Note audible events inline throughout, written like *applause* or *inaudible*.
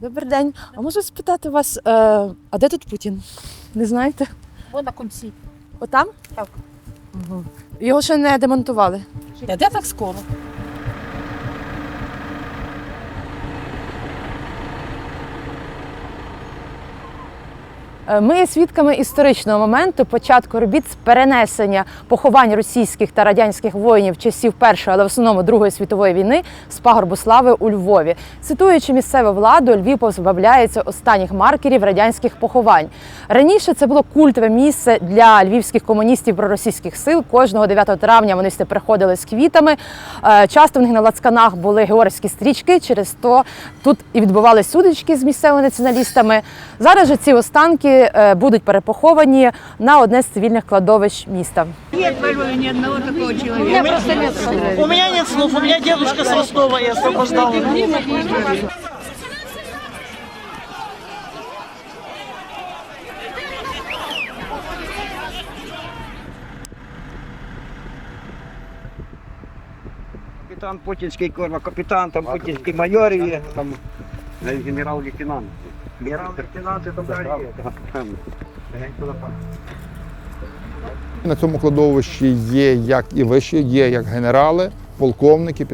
Добрий день. А можу спитати вас, е, а де тут Путін? Не знаєте? Вон на кінці. Отам? Так. Угу. Його ще не демонтували. Де так скоро? Ми є свідками історичного моменту початку робіт з перенесення поховань російських та радянських воїнів часів Першої, але в основному Другої світової війни з пагорбу слави у Львові. Цитуючи місцеву владу, Львів позбавляється останніх маркерів радянських поховань. Раніше це було культове місце для львівських комуністів проросійських сил. Кожного 9 травня вони сюди приходили з квітами. Е, Часто в них на лацканах були георгські стрічки. Через то тут і відбувалися судочки з місцевими націоналістами. Зараз же ці останки е, будуть перепоховані на одне з цивільних кладовищ міста. В Львове одного такого человека. У меня нет слов, у меня дедушка с Ростова, я освобождал. Капітан путінський корва, капітан, там путінський майор є, там генерал-лейтенант. генерал-лейтенант і так далі. На цьому кладовищі є як і вищі, є як генерали, полковники,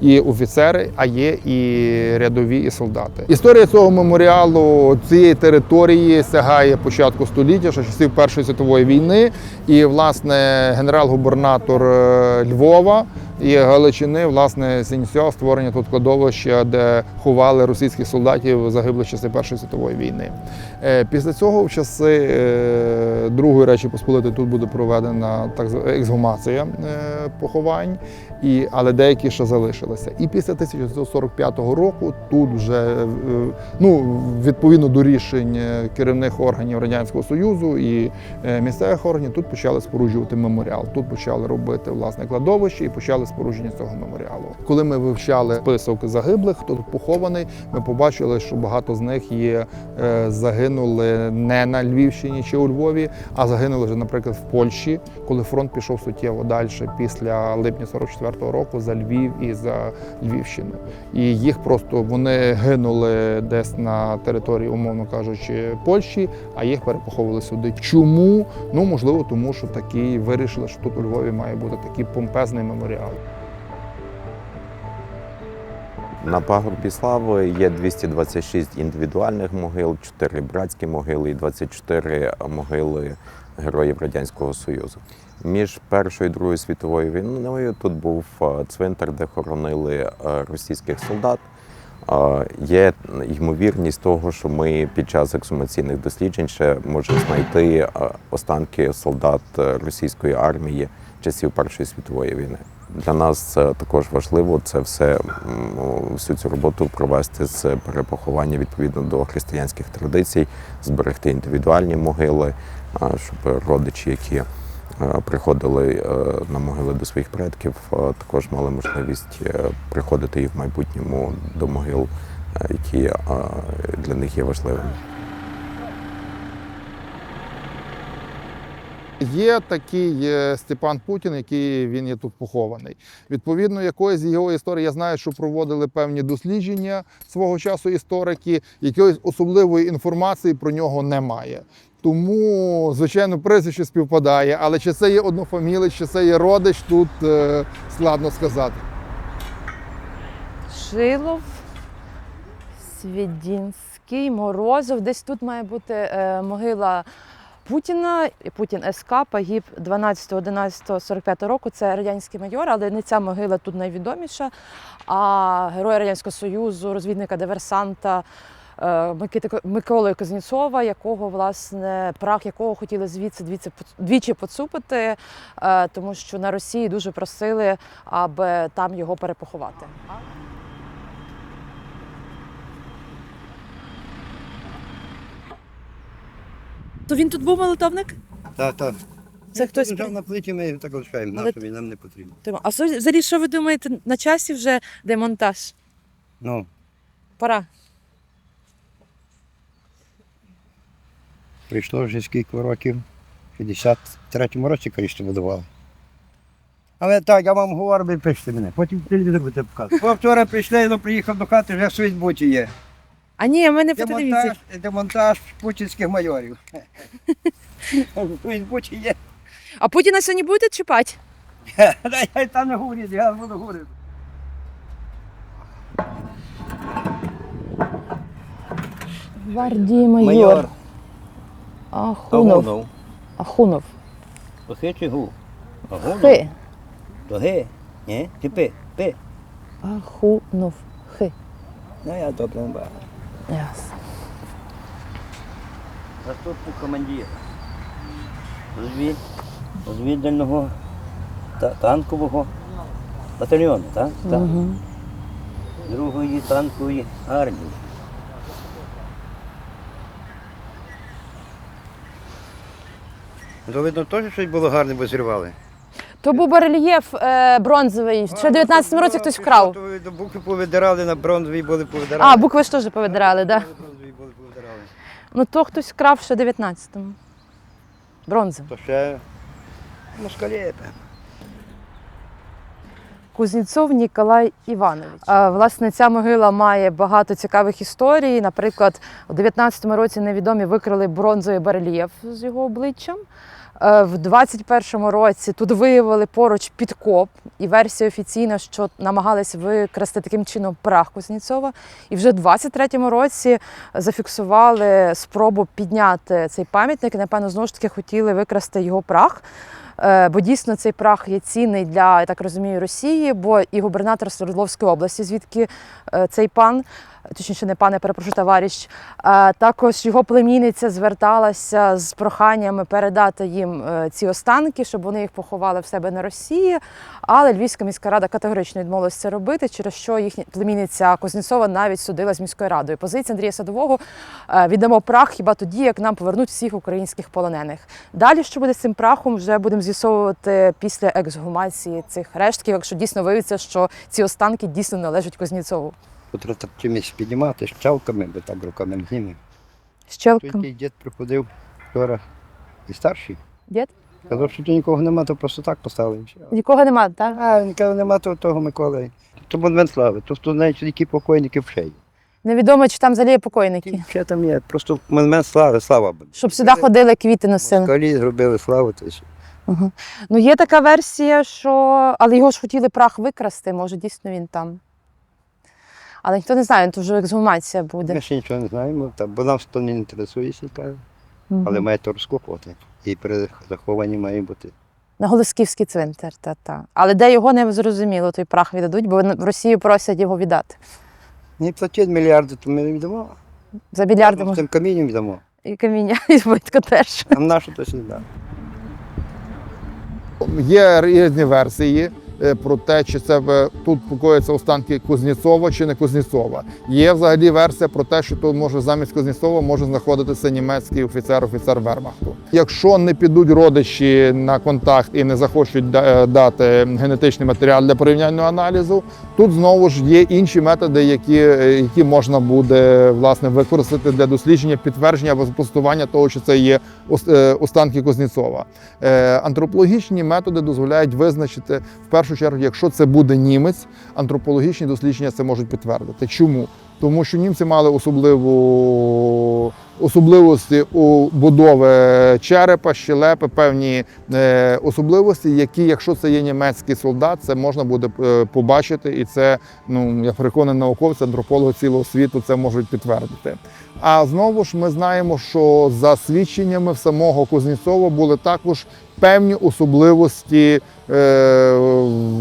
і, офіцери, а є і рядові, і солдати. Історія цього меморіалу цієї території сягає початку століття, ще часів Першої світової війни. І власне генерал-губернатор е, Львова і Галичини власне зініціював створення тут кладовища, де ховали російських солдатів загиблих часи Першої світової війни. Е, Після цього, в часи е, Другої Речі Посполитої, тут буде проведена так ексгумація е, поховань, і, але деякі ще залишилися. І після 1945 року тут вже ну, відповідно до рішень керівних органів Радянського Союзу і місцевих органів, тут почали споруджувати меморіал. Тут почали робити власне кладовище і почали спорудження цього меморіалу. Коли ми вивчали список загиблих, хто тут похований, ми побачили, що багато з них є е, загинули не на Львівщині чи у Львові, а загинули вже, наприклад, в Польщі, коли фронт пішов суттєво далі після липня 44-го року за Львів і за Львівщину. І їх просто вони гинули десь на території, умовно кажучи, Польщі, а їх перепоховували сюди. Чому? Ну можливо, тому що такі вирішили, що тут у Львові має бути такий помпезний меморіал. На пагорбі слави є 226 індивідуальних могил, 4 братські могили і 24 могили героїв Радянського Союзу. Між Першою і Другою світовою війною тут був е, цвинтар, де хоронили е, російських солдат. Е, Є ймовірність того, що ми під час ексгумаційних досліджень ще можемо знайти останки солдат російської армії часів Першої світової війни. Для нас це також важливо це все всю цю роботу провести з перепоховання відповідно до християнських традицій, зберегти індивідуальні могили, щоб родичі, які е, приходили е, на могили до своїх предків, е, також мали можливість приходити і в майбутньому до могил, які для них є важливими. Є такий е, Степан Путін, який він є тут похований. Відповідно, якоїсь його історії я знаю, що проводили певні дослідження свого часу історики. Якоїсь особливої інформації про нього немає. Тому, звичайно, прізвище співпадає, але чи це є однофамілець, чи це є родич, тут е, складно сказати. Шилов, Свідінський, Морозов. Десь тут має бути е, могила Путіна. Путін СК погиб 12-11-45 року. Це радянський майор, але не ця могила тут найвідоміша. А героя Радянського Союзу, розвідника диверсанта. е, Миколи Кузнєцова, якого власне прах якого хотіли звідси двічі, двічі поцупити, е, тому що на Росії дуже просили, аби там його перепоховати. То він тут був молитовник? Так, так. Це хтось Лежав на плиті, ми так лишаємо, Але- він нам не потрібно. А взагалі, що ви думаєте, на часі вже демонтаж? Ну, Пора. прийшло вже скільки років, в 53-му році, коли будували. Але так, я вам говорю, ви пишете мене, потім телевізор будете показувати. Бо вчора прийшли, ну, приїхав до хати, вже світ буті є. А ні, ми не по телевізії. Демонтаж, демонтаж путінських майорів. *laughs* Він Путін є. А Путіна сьогодні будете чіпати? *laughs* Я там не говорю, я буду говорити. Гвардії майор. Ахунов. Агунов. Ахунов. Похи чи гу? Агунов? Хи. То ге? Ні? Чи пи? Пи? Ахунов. Хи. Ну я добре не бачу. Ясно. Заступник командира. Розвід... Розвідувального та... танкового батальйону, так? Так. Другої танкової армії. То видно теж щось було гарне, бо зірвали. То був барельєф е, бронзовий. Ще в 19-му році хтось вкрав. Букви повидирали, на бронзовій були повидирали. А, букви ж теж повидирали, так. Бронзові були повидирали. Ну то хтось вкрав ще в 19-му. Бронзовий. То ще москалі, певно. Кузнєцов Ніколай Іванович. А, власне, ця могила має багато цікавих історій. Наприклад, у 19-му році невідомі викрили бронзовий барельєф з його обличчям. Е, В 21-му році тут виявили поруч підкоп, і версія офіційна, що намагалися викрасти таким чином прах Кузнєцова. І вже в 23-му році зафіксували спробу підняти цей пам'ятник. І, напевно, знову ж таки хотіли викрасти його прах. Е, Бо дійсно цей прах є цінний для, я так розумію, Росії, бо і губернатор Свердловської області, звідки е, цей пан, точніше, не пан, я перепрошую, товариш, також його племінниця зверталася з проханнями передати їм е, ці останки, щоб вони їх поховали в себе на Росії. Але Львівська міська рада категорично відмовилася це робити, через що їхня племінниця Кузнєцова навіть судила з міською радою. Позиція Андрія Садового е, віддамо прах хіба тоді, як нам повернуть всіх українських полонених. Далі, що буде з цим прахом, вже будемо з'ясовувати після ексгумації цих рештків, якщо дійсно виявиться, що ці останки дійсно належать Кузнєцову. Тут чимось піднімати, щелками, бо так руками не зніме. Щелком. який дід приходив вчора і старший. Дід? Казав, що тут нікого нема, то просто так поставили. Нікого немає, так? А, каже, нема того, того Миколи. То монумент слави, то навіть які покойники вже є. Невідомо, чи там взагалі є покойники. Ще там є, просто монумент слави, слава буде. Щоб сюди ходили, квіти носили. Москалі зробили славу, то й все. Ну, є така версія, що. Але його ж хотіли прах викрасти, може, дійсно він там. Але ніхто не знає, то вже ексгумація буде. Ми ще нічого не знаємо, та, бо нас то не інтересується, каже. Мгм. але має то розкопувати. І при захованні має бути. На Голосківський цвинтар, та-та. Але де його не зрозуміло, той прах віддадуть, бо в Росію просять його віддати. Не платять мільярди, то ми не віддамо. За мільярди З можна. цим камінням віддамо. І каміння, *laughs* і збитка теж. Нам наше то сюди. Є різні версії про те, чи це е, тут покоїться останки Кузнєцова чи не Кузнєцова. Є взагалі версія про те, що тут може замість Кузнєцова може знаходитися німецький офіцер, офіцер Вермахту. Якщо не підуть родичі на контакт і не захочуть е, дати генетичний матеріал для порівняльного аналізу, тут знову ж є інші методи, які, е, які можна буде власне використати для дослідження підтвердження або спростування того, що це є е, останки Кузнєцова. Е, Антропологічні методи дозволяють визначити в першу чергу, якщо це буде німець, антропологічні дослідження це можуть підтвердити. Чому? Тому що німці мали особливу особливості у будови черепа, щелепи, певні е, особливості, які, якщо це є німецький солдат, це можна буде е, побачити, і це ну я переконаний науковці, антропологи цілого світу це можуть підтвердити. А знову ж ми знаємо, що за свідченнями в самого Кузнєцова були також певні особливості е,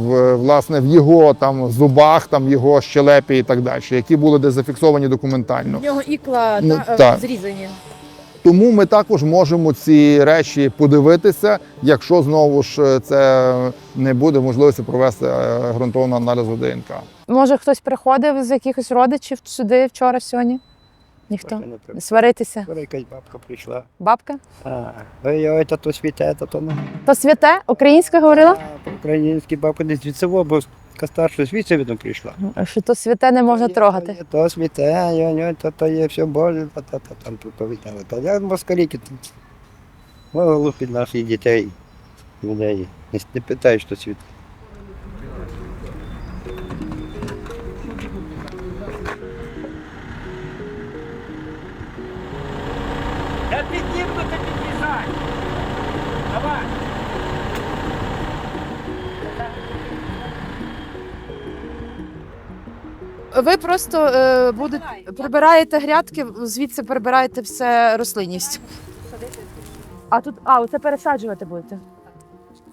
в, власне в його там зубах, там його щелепі і так далі, які були де зафіксовані документально. В нього ікла Ну, та, е, так. зрізані. Тому ми також можемо ці речі подивитися, якщо знову ж е, це не буде можливості провести е, ґрунтовного аналізу ДНК. Може, хтось приходив з якихось родичів сюди вчора, сьогодні? Ніхто? Не. Сваритися. Якась бабка прийшла. Бабка? А, ой, ой, та то світе, та то не. То святе? Українська говорила? А, по-українськи бабка не звідси, бо старша звідси видно прийшла. Що то святе не можна трогати. є, То світе, ой, ой, то, то є все Боже, та, та, та, там проповідали. Та я москаліки тут. Голову під наших дітей, людей. Не, питай, що світе. Ви просто е, будете прибираєте грядки, звідси прибираєте все рослинність. А тут, а, оце пересаджувати будете.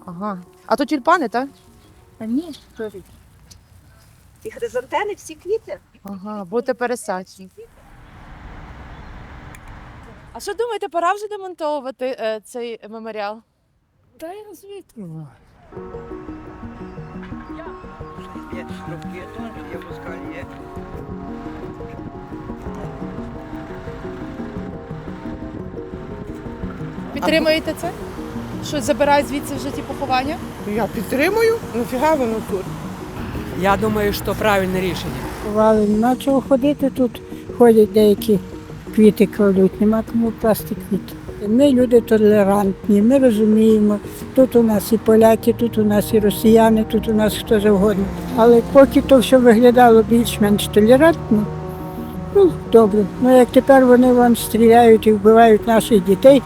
Ага. А тут тюльпани, так? А ні. Ці хризантени, всі квіти. Ага, будете пересаджені. А що думаєте, пора вже демонтовувати е, цей меморіал? Та я звідки? Є шнурки, тонкі, є москаль, є. Підтримуєте це? Що забирають звідси вже ті поховання? Я підтримую. Нафіга воно тут? Я думаю, що правильне рішення. Ховали, на чого ходити тут. Ходять деякі квіти кладуть, нема кому класти квіти. Ми люди толерантні, ми розуміємо. Тут у нас і поляки, тут у нас і росіяни, тут у нас хто завгодно. Але поки то все виглядало більш-менш толерантно, ну добре. Ну як тепер вони вам стріляють і вбивають наших дітей,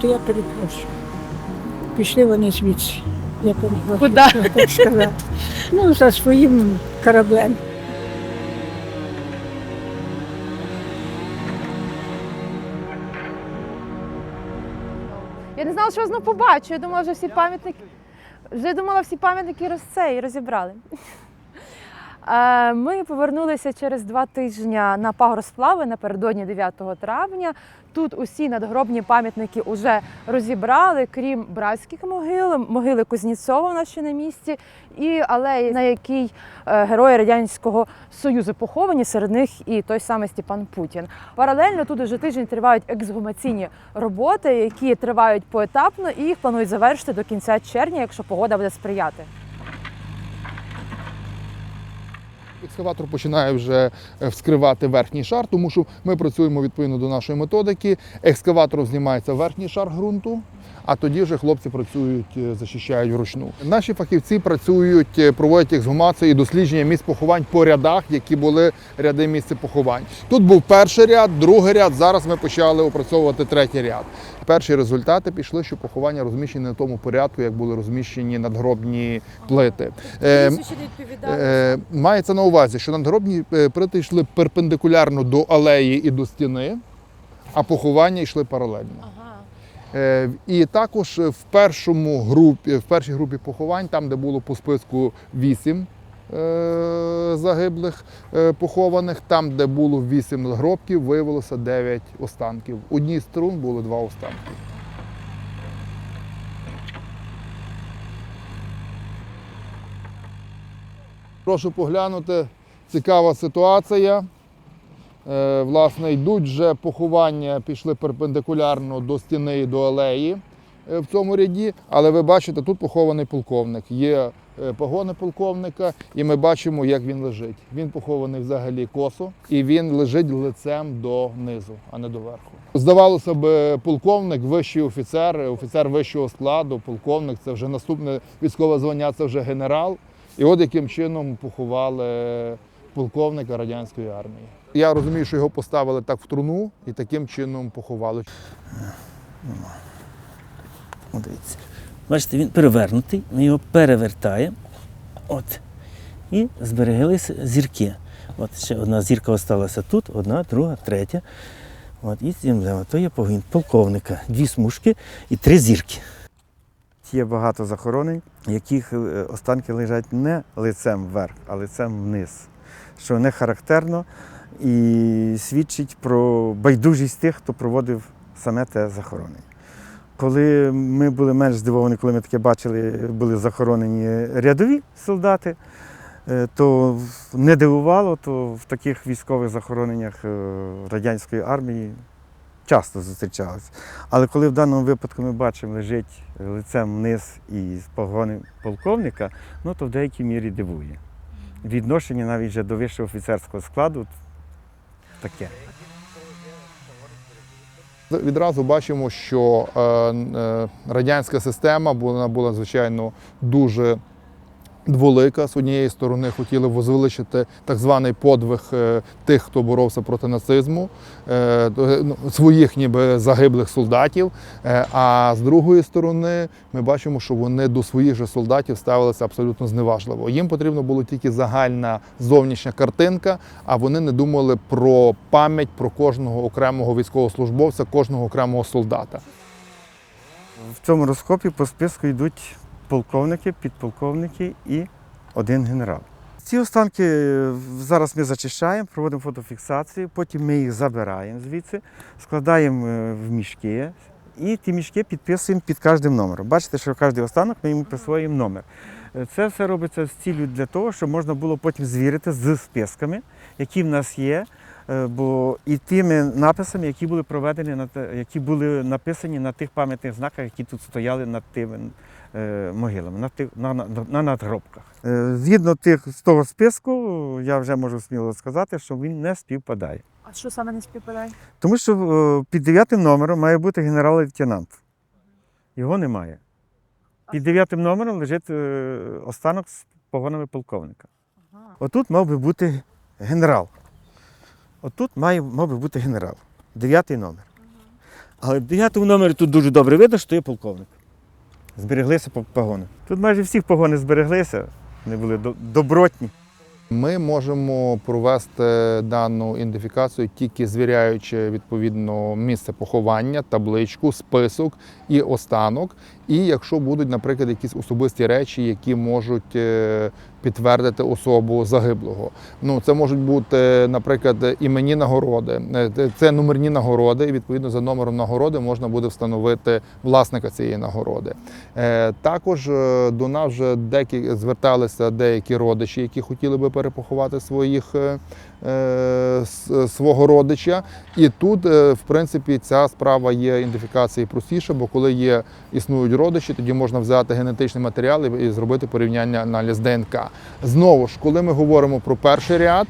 то я перепрошую. Пішли вони звідси. Я перепрошую, так сказати. Ну, за своїм кораблем. Я не що я знову побачу. Я думала, вже всі пам'ятники. Вже думала, всі пам'ятники роз це розібрали. Е, Ми повернулися через два тижні на пагоросплави напередодні 9 травня. Тут усі надгробні пам'ятники вже розібрали, крім братських могил, могили Кузнєцова у нас ще на місці, і алеї, на якій е, герої Радянського Союзу поховані, серед них і той самий Степан Путін. Паралельно тут уже тиждень тривають ексгумаційні роботи, які тривають поетапно, і їх планують завершити до кінця червня, якщо погода буде сприяти. Екскаватор починає вже е, вскривати верхній шар, тому що ми працюємо відповідно до нашої методики. Екскаватором знімається верхній шар ґрунту, а тоді вже хлопці працюють, е, захищають вручну. Наші фахівці працюють, е, проводять ексгумацію і дослідження місць поховань по рядах, які були ряди місць поховань. Тут був перший ряд, другий ряд. Зараз ми почали опрацьовувати третій ряд. Перші результати пішли, що поховання розміщені в тому порядку, як були розміщені надгробні плити. Е, Е, Мається на увазі, що надгробні е, плити йшли перпендикулярно до алеї і до стіни, а поховання йшли паралельно. Е, І також в першому групі, в першій групі поховань, там, де було по списку вісім загиблих е, похованих, там, де було вісім надгробків, виявилося дев'ять останків. У одній з струн було два останки. Прошу поглянути, цікава ситуація. Е, Власне, йдуть вже поховання, пішли перпендикулярно до стіни і до алеї е, в цьому ряді. Але ви бачите, тут похований полковник. Є е, погони полковника, і ми бачимо, як він лежить. Він похований взагалі косо, і він лежить лицем донизу, а не доверху. Здавалося б, полковник, вищий офіцер, офіцер вищого складу, полковник це вже наступне військове звання, це вже генерал. І от яким чином поховали полковника радянської армії. Я розумію, що його поставили так в труну і таким чином поховали. Дивіться. Бачите, він перевернутий, ми його перевертаємо. От. І збереглися зірки. От ще одна зірка залишилася тут, одна, друга, третя. От, і земля. То є погін полковника. Дві смужки і три зірки. Є багато захоронень, яких е, останки лежать не лицем вверх, а лицем вниз, що не характерно і свідчить про байдужість тих, хто проводив саме те захоронення. Коли ми були менш здивовані, коли ми таке бачили, були захоронені рядові солдати, е, то не дивувало, то в таких військових захороненнях е, радянської армії часто зустрічалися. Але коли в даному випадку ми бачимо, лежить лицем вниз і з погони полковника, ну то в деякій мірі дивує. Відношення навіть вже до вищого офіцерського складу таке. Відразу бачимо, що е, е, радянська система була, була звичайно дуже дволика. З однієї сторони хотіли возвеличити так званий подвиг е, тих, хто боровся проти нацизму, е, до- ну, своїх ніби загиблих солдатів. Е, А з другої сторони, ми бачимо, що вони до своїх же солдатів ставилися абсолютно зневажливо. Їм потрібно було тільки загальна зовнішня картинка, а вони не думали про пам'ять про кожного окремого військовослужбовця, кожного окремого солдата. В цьому розкопі по списку йдуть полковники, підполковники і один генерал. Ці останки е, зараз ми зачищаємо, проводимо фотофіксацію, потім ми їх забираємо звідси, складаємо е, в мішки і ті мішки підписуємо під кожним номером. Бачите, що кожен останок ми йому присвоюємо номер. Е, Це все робиться з цілею для того, щоб можна було потім звірити з списками, які в нас є, бо і тими написами, які були проведені на які були написані на тих пам'ятних знаках, які тут стояли над тими е, могилами, на, тих, на, на, на надгробках. Е, Згідно тих з того списку, я вже можу сміло сказати, що він не співпадає. А що саме не співпадає? Тому що е, під дев'ятим номером має бути генерал-лейтенант. Його немає. Під дев'ятим номером лежить е, останок з погонами полковника. Отут мав би бути генерал. Отут має, мав би бути генерал. Дев'ятий номер. Але в дев'ятому номері тут дуже добре видно, що є полковник. Збереглися погони. Тут майже всіх погони збереглися, вони були добротні. Ми можемо провести дану ідентифікацію тільки звіряючи відповідно місце поховання, табличку, список і останок. І якщо будуть, наприклад, якісь особисті речі, які можуть е, підтвердити особу загиблого. Ну це можуть бути, наприклад, іменні нагороди. Е, Це номерні нагороди, і відповідно за номером нагороди можна буде встановити власника цієї нагороди. Е, Також до нас вже деякі зверталися деякі родичі, які хотіли би перепоховати своїх свого родича. І тут, в принципі, ця справа є ідентифікації простіша, бо коли є існують родичі, тоді можна взяти генетичний матеріал і зробити порівняння аналіз ДНК. Знову ж, коли ми говоримо про перший ряд.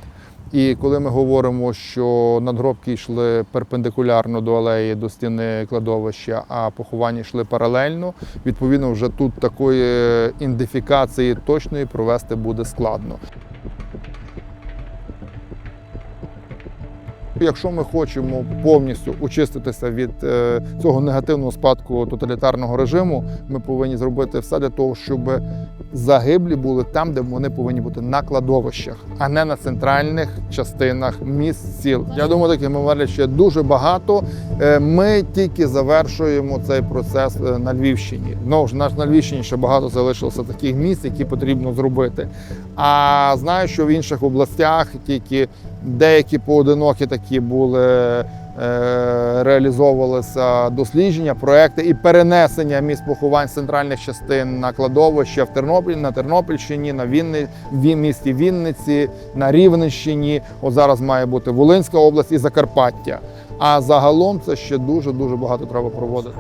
І коли ми говоримо, що надгробки йшли перпендикулярно до алеї, до стіни кладовища, а поховання йшли паралельно, відповідно, вже тут такої ідентифікації точної провести буде складно. Якщо ми хочемо повністю очиститися від е, цього негативного спадку тоталітарного режиму, ми повинні зробити все для того, щоб загиблі були там, де вони повинні бути на кладовищах, а не на центральних частинах міст сіл. Я думаю, таких меморіалів ще дуже багато. Е, Ми тільки завершуємо цей процес е, на Львівщині. Ну ж наш на Львівщині ще багато залишилося таких місць, які потрібно зробити. А знаю, що в інших областях тільки деякі поодинокі такі були. е, Реалізовувалися дослідження, проекти і перенесення місць поховань центральних частин на кладовища в Тернопіль, на Тернопільщині, на Вінни, в місті Вінниці, на Рівненщині. От зараз має бути Волинська область і Закарпаття. А загалом це ще дуже дуже багато треба проводити.